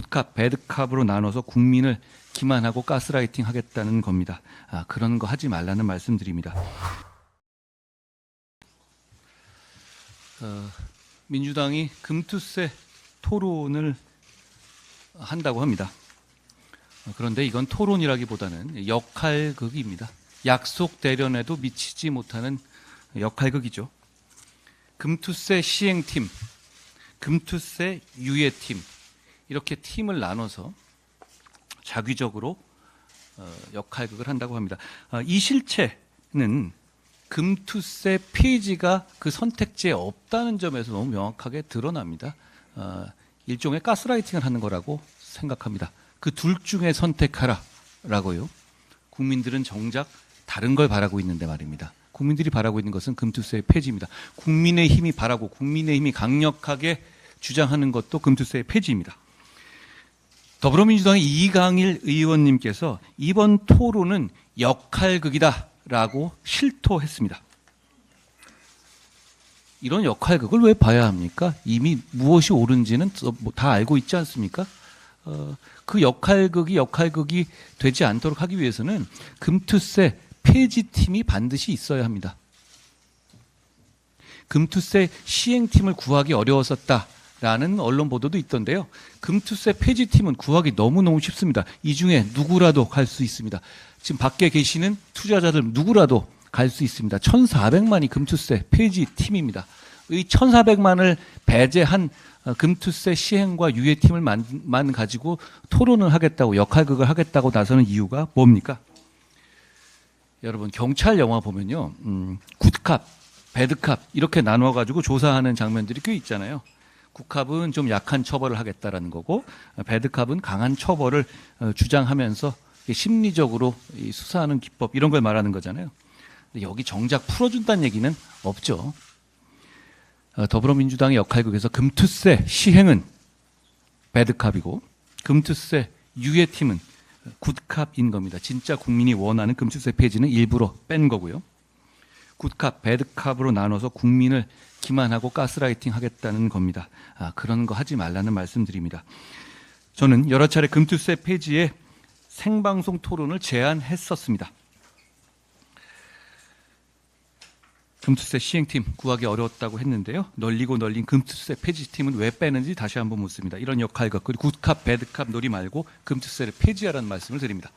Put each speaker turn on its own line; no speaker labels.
굿캅, 배드캅으로 나눠서 국민을 기만하고 가스라이팅 하겠다는 겁니다. 아, 그런 거 하지 말라는 말씀드립니다. 어, 민주당이 금투세 토론을 한다고 합니다. 어, 그런데 이건 토론이라기보다는 역할극입니다. 약속 대련에도 미치지 못하는 역할극이죠. 금투세 시행팀, 금투세 유예팀 이렇게 팀을 나눠서 자기적으로 어, 역할극을 한다고 합니다. 아, 이 실체는 금투세 폐지가 그 선택지에 없다는 점에서 너무 명확하게 드러납니다. 아, 일종의 가스라이팅을 하는 거라고 생각합니다. 그 둘 중에 선택하라라고요. 국민들은 정작 다른 걸 바라고 있는데 말입니다. 국민들이 바라고 있는 것은 금투세 폐지입니다. 국민의 힘이 바라고 국민의 힘이 강력하게 주장하는 것도 금투세 폐지입니다. 더불어민주당의 이강일 의원님께서 이번 토론은 역할극이다라고 실토했습니다. 이런 역할극을 왜 봐야 합니까? 이미 무엇이 옳은지는 뭐다 알고 있지 않습니까? 어, 그 역할극이 역할극이 되지 않도록 하기 위해서는 금투세 폐지팀이 반드시 있어야 합니다. 금투세 시행팀을 구하기 어려웠었다 라는 언론 보도도 있던데요. 금투세 폐지팀은 구하기 너무너무 쉽습니다. 이 중에 누구라도 갈 수 있습니다. 지금 밖에 계시는 투자자들 누구라도 갈 수 있습니다. 1,400만이 금투세 폐지팀입니다. 이 1,400만을 배제한 어, 금투세 시행과 유예팀을 만, 만 가지고 토론을 하겠다고 역할극을 하겠다고 나서는 이유가 뭡니까? 여러분 경찰 영화 보면요, 음, 굿캅, 배드캅 이렇게 나눠 가지고 조사하는 장면들이 꽤 있잖아요. 굿캅은 좀 약한 처벌을 하겠다라는 거고, 어, 배드캅은 강한 처벌을 어, 주장하면서 심리적으로 이 수사하는 기법 이런 걸 말하는 거잖아요. 여기 정작 풀어준다는 얘기는 없죠. 어, 더불어민주당의 역할극에서 금투세 시행은 배드캅이고 금투세 유예팀은 굿캅인 겁니다. 진짜 국민이 원하는 금투세 폐지는 일부러 뺀 거고요. 굿캅, 배드캅으로 나눠서 국민을 기만하고 가스라이팅 하겠다는 겁니다. 아, 그런 거 하지 말라는 말씀드립니다. 저는 여러 차례 금투세 폐지에 생방송 토론을 제안했었습니다. 금투세 시행팀 구하기 어려웠다고 했는데요. 널리고 널린 금투세 폐지팀은 왜 빼는지 다시 한번 묻습니다. 이런 역할과 굿캅, 배드캅 놀이 말고 금투세를 폐지하라는 말씀을 드립니다.